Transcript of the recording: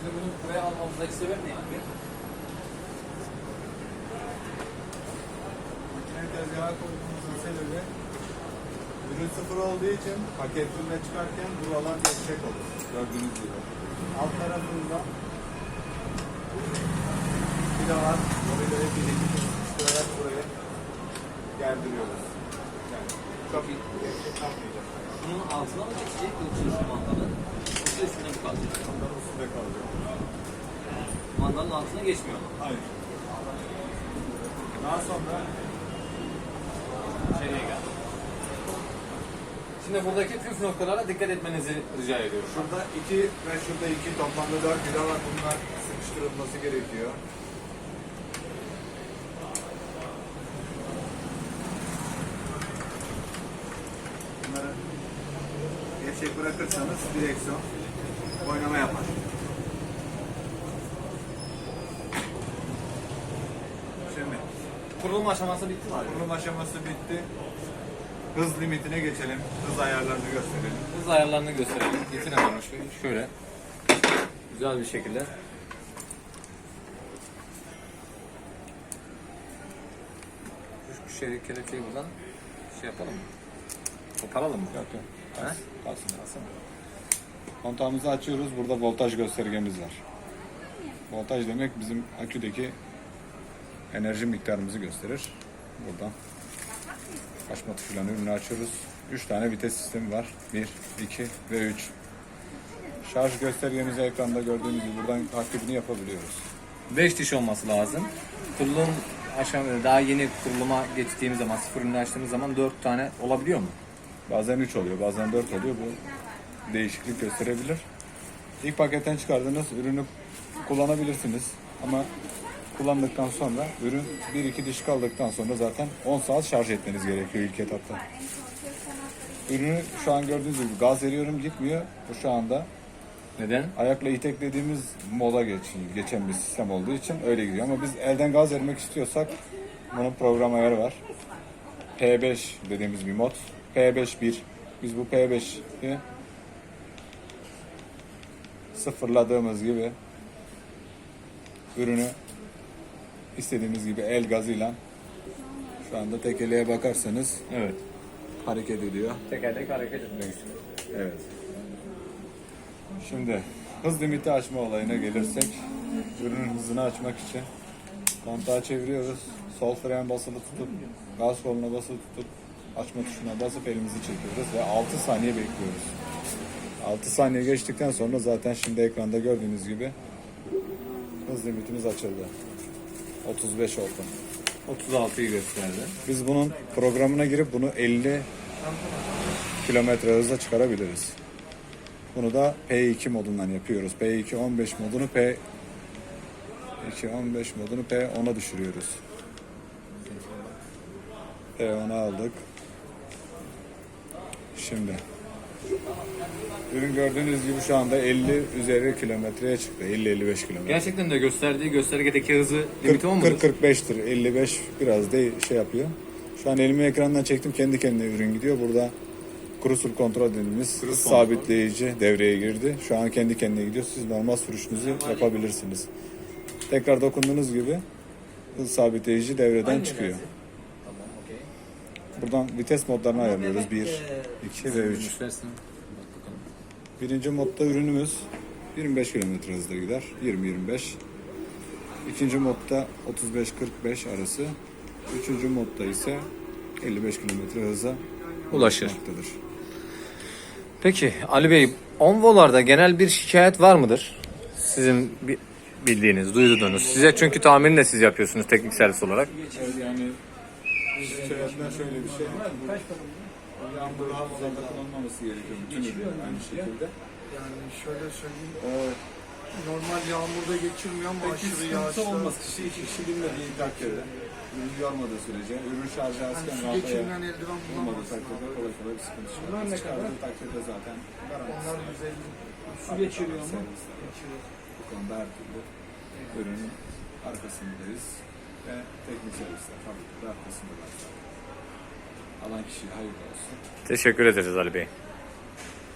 Şimdi bunu buraya almamızdaki sebep ne yani? Makine tezgaha koymamızın sebebi ürün sıfır olduğu için paketinde çıkarken bu alan yüksek olur. Gördüğünüz gibi. Alt tarafında bir de var. Orayı böyle bir iki sıkıştırarak buraya gerdiriyoruz. Yani çok iyi. Yüksek kalmayacak. Bunun altına mı geçecek yoksa şu mandalın? Yoksa üstüne mi kalacak? Onların üstünde kalıyor. Mandalın altına geçmiyor mu? Hayır. Daha sonra İçeriye gel. Şimdi buradaki püf noktalara dikkat etmenizi rica ediyorum. şurada iki ve şurada iki toplamda dört vida var. Bunlar sıkıştırılması gerekiyor. Bunları gevşek bırakırsanız direksiyon oynama yapar. Şimdi Kurulum aşaması bitti mi abi? kurulum aşaması bitti. Hız limitine geçelim. Hız ayarlarını gösterelim. Hız ayarlarını gösterelim. Getirin hemen şöyle. Güzel bir şekilde. Şu şey kelepçeyi buradan şey yapalım mı? Koparalım mı? Yok yok. Kalsın, kalsın. Kontağımızı açıyoruz. Burada voltaj göstergemiz var. Voltaj demek bizim aküdeki enerji miktarımızı gösterir. Buradan açma tuşuyla ürünü açıyoruz. 3 tane vites sistemi var. 1, 2 ve 3. Şarj göstergemizi ekranda gördüğünüz gibi buradan takibini yapabiliyoruz. 5 diş olması lazım. Kurulum aşaması daha yeni kuruluma geçtiğimiz zaman sıfır ürünü açtığımız zaman 4 tane olabiliyor mu? Bazen 3 oluyor, bazen 4 oluyor. Bu değişiklik gösterebilir. İlk paketten çıkardığınız ürünü kullanabilirsiniz. Ama kullandıktan sonra ürün 1-2 diş kaldıktan sonra zaten 10 saat şarj etmeniz gerekiyor ilk etapta. Ürünü şu an gördüğünüz gibi gaz veriyorum gitmiyor. Bu şu anda Neden? ayakla iteklediğimiz moda geç, geçen bir sistem olduğu için öyle gidiyor. Ama biz elden gaz vermek istiyorsak bunun program ayarı var. P5 dediğimiz bir mod. P5 1. Biz bu P5'i sıfırladığımız gibi ürünü istediğimiz gibi el gazıyla şu anda tekeliğe bakarsanız Evet. hareket ediyor. Tekerlek hareket etmek istiyor. Evet. Şimdi hız limiti açma olayına gelirsek ürünün hızını açmak için kontağı çeviriyoruz. Sol fren basılı tutup gaz koluna basılı tutup açma tuşuna basıp elimizi çekiyoruz ve 6 saniye bekliyoruz. 6 saniye geçtikten sonra zaten şimdi ekranda gördüğünüz gibi hız limitimiz açıldı. 35 oldu. 36'yı gösterdi. Biz bunun programına girip bunu 50 kilometre hızla çıkarabiliriz. Bunu da P2 modundan yapıyoruz. P2 15 modunu P 2 15 modunu P10'a düşürüyoruz. P10'a aldık. Şimdi ürün gördüğünüz gibi şu anda 50 üzeri kilometreye çıktı. 50-55 kilometre. Gerçekten de gösterdiği göstergedeki hızı limiti o mudur? 40-45'tir. 55 biraz da şey yapıyor. Şu an elimi ekrandan çektim. Kendi kendine ürün gidiyor. Burada cruiser kontrol dediğimiz hız sabitleyici devreye girdi. Şu an kendi kendine gidiyor. Siz normal sürüşünüzü yapabilirsiniz. Tekrar dokunduğunuz gibi hız sabitleyici devreden çıkıyor. Tamam, okey. Buradan vites modlarını ayarlıyoruz. 1, 2 ve 3. Göstersin. Bak bakalım. Birinci modda ürünümüz 25 km hızla gider. 20-25. İkinci modda 35-45 arası. Üçüncü modda ise 55 km hıza Ulaşır. Peki Ali Bey, Onvo'larda genel bir şikayet var mıdır? Sizin bi- bildiğiniz, duyduğunuz. Size çünkü tamirini de siz yapıyorsunuz teknik servis olarak. Evet, yani şikayetten şöyle bir şey var. Bu yağmur hafızada kullanılmaması gerekiyor. Bütün ürünler aynı şekilde. Yani şöyle söyleyeyim, Ee, normal yağmurda geçirmiyor ama Peki aşırı yağışta olmaz. Kişi iki kişi bilmediği takdirde. Ürün yormadığı sürece, ürün şarjı yani azken su rahatlayan geçirilen eldiven bulamazsın. takdirde kolay kolay bir sıkıntı çıkmaz. Bunlar ne Çıkardığı takdirde zaten garantisi Onlar var. 150 su geçiriyor mu? Geçiriyor. Bu konuda her türlü ürünün arkasındayız ve teknik servisler fabrikada arkasındalar zaten. Alan kişiye hayırlı olsun. Teşekkür ederiz Ali Bey.